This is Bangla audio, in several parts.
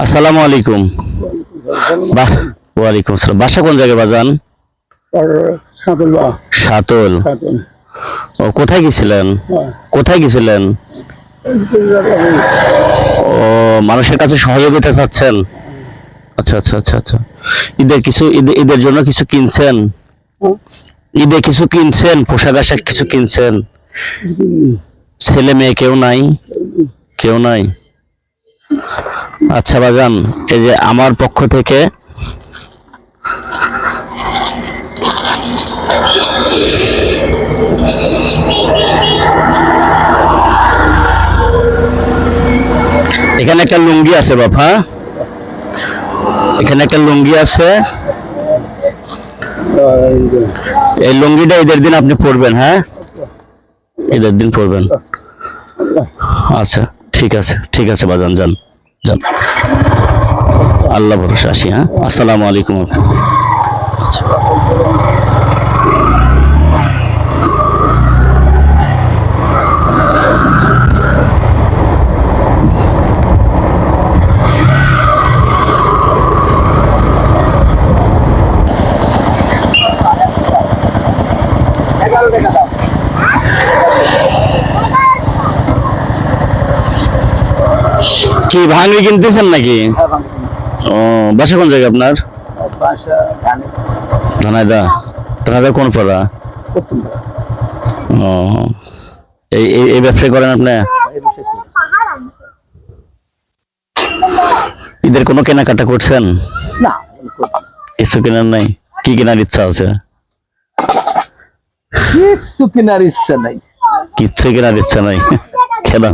আসসালামু আলাইকুম। বাহ, ওয়ালাইকুম আসসালাম। বাসা কোন জায়গায় বাজান? সাতল। ও, কোথায় গেছিলেন? কোথায় গেছিলেন? ও, মানুষের কাছে সহযোগিতা চাচ্ছেন? আচ্ছা আচ্ছা আচ্ছা আচ্ছা। ঈদের কিছু, ঈদে- ঈদের জন্য কিছু কিনছেন? ঈদে কিছু কিনছেন? পোশাক আশাক কিছু কিনছেন? ছেলে মেয়ে কেউ নাই? কেউ নাই? আচ্ছা বাজান, এই যে আমার পক্ষ থেকে এখানে একটা লুঙ্গি আছে বাবা এখানে একটা লুঙ্গি আছে। এই লুঙ্গিটা ঈদের দিন আপনি পরবেন হ্যাঁ? ঈদের দিন পরবেন। আচ্ছা ঠিক আছে ঠিক আছে বাজান যান যান। আল্লাহ ভরসা আসি হ্যাঁ? আসসালামু আলাইকুম। কি ভাঙি কিনতেছেন নাকি? ও বাসা কোন জায়গা আপনার? ধানাইদা। ধানাইদা কোন পাড়া? ও এই এই ব্যবসা করেন আপনি? ঈদের কোনো কেনাকাটা করছেন? না কিছু কেনার নাই? কি কেনার ইচ্ছা আছে? কিছু কেনার ইচ্ছা নাই। কিচ্ছু কেনার ইচ্ছা নাই। কেন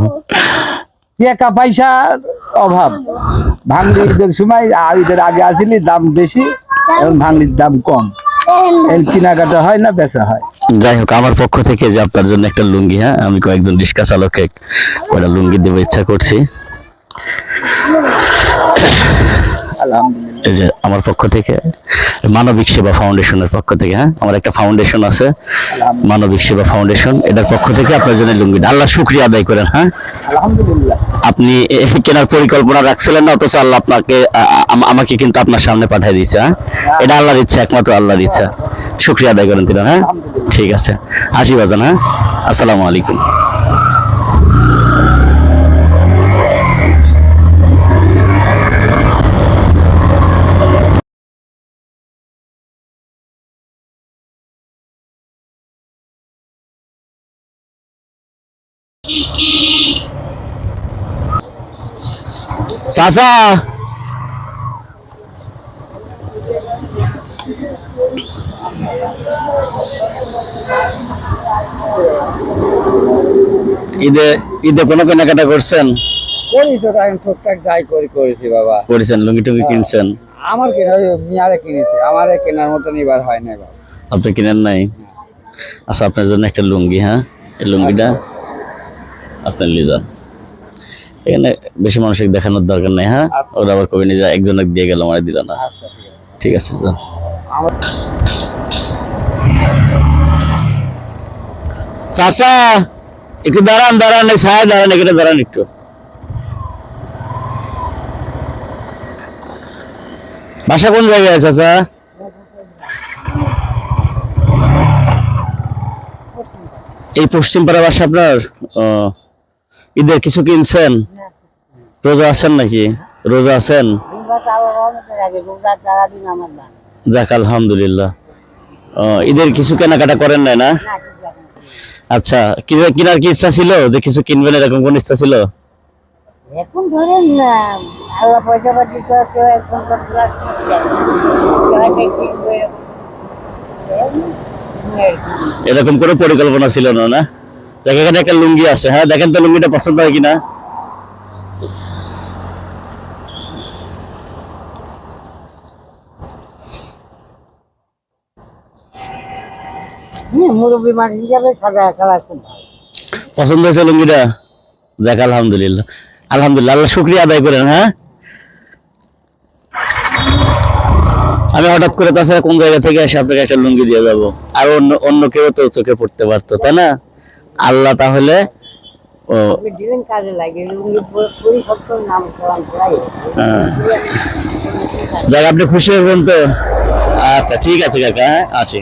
টাকা পয়সার অভাব? ভাঙলি ঈদের সময় আর ঈদের আগে আসিনি দাম বেশি এবং ভাঙলির দাম কম। কেনাকাটা হয় না বেচা হয়। যাই হোক আমার পক্ষ থেকে যে আপনার জন্য একটা লুঙ্গি হ্যাঁ? আমি কয়েকজন রিক্সা চালককে ওটা লুঙ্গি দেবো ইচ্ছা করছি। এই যে আমার পক্ষ থেকে মানবিক সেবা ফাউন্ডেশনের পক্ষ থেকে হ্যাঁ? আমার একটা ফাউন্ডেশন আছে মানবিক সেবা ফাউন্ডেশন। এটার পক্ষ থেকে আপনার জন্য লুঙ্গি। আল্লাহ শুক্রিয়া আদায় করেন হ্যাঁ? আলহামদুলিল্লাহ। আপনি কেনার পরিকল্পনা রাখছিলেন না অথচ আল্লাহ আপনাকে আমাকে কিন্তু আপনার সামনে পাঠিয়ে দিয়েছে হ্যাঁ? এটা আল্লাহর ইচ্ছা একমাত্র আল্লাহর ইচ্ছা। শুক্রিয়া আদায় করেন তিনি হ্যাঁ? ঠিক আছে। আসি বাজান হ্যাঁ? আসসালামু আলাইকুম। চাচা। ঈদে ঈদে কোনো কেনাকাটা করছেন? করি তো তাই টুকটাক যাই করি করেছি বাবা। করেছেন লুঙ্গি টুঙ্গি কিনছেন? আমার কেনা মিয়ারে কিনেছে আমার কেনার মতন এবার হয় না বাবা। আপনি কিনেন নাই? আচ্ছা আপনার জন্য একটা লুঙ্গি হ্যাঁ? এই লুঙ্গিটা আপনার নিয়ে যান। এখানে বেশি মানুষকে দেখানোর দরকার নেই হ্যাঁ? ওরা আবার কবে নিয়ে যায় একজনকে দিয়ে গেল আমার দিল না। আচ্ছা ঠিক আছে। চাচা একটু দাঁড়ান দাঁড়ান এই ছায়া দাঁড়ান এখানে দাঁড়ান একটু। বাসা কোন জায়গায় চাচা? এই পশ্চিম পাড়া বাসা আপনার? ঈদের কিছু কিনছেন? রোজা আছেন নাকি? রোজা আছেন? যাক আলহামদুলিল্লাহ। ঈদের কিছু কেনাকাটা করেন নাই না? আচ্ছা কি- কেনার কি ইচ্ছা ছিল যে কিছু কিনবেন এরকম কোন ইচ্ছা ছিল? এখন ধরেন আল্লাহ পয়সা পাতি তো কেউ একদম এরকম কোনো পরিকল্পনা ছিল না না? দেখ এখানে একটা লুঙ্গি আছে হ্যাঁ? দেখেন তো লুঙ্গিটা পছন্দ হয় কিনা? মুরব্বী মানুষ হিসাবে সাদা কালার খুব ভালো। পছন্দ হয়েছে লুঙ্গিটা? দেখ আলহামদুলিল্লাহ। আলহামদুলিল্লাহ আল্লাহ শুক্রিয়া আদায় করেন হ্যাঁ? আমি হঠাৎ করে তাছাড়া কোন জায়গা থেকে এসে আপনাকে একটা লুঙ্গি দিয়ে যাব? আর অন্য অন্য কেউ তো চোখে পড়তে পারতো তাই না? আল্লাহ তাহলে ও আপনি হ্যাঁ। আপনি খুশি হবেন তো? আচ্ছা ঠিক আছে কাকা হ্যাঁ আসি।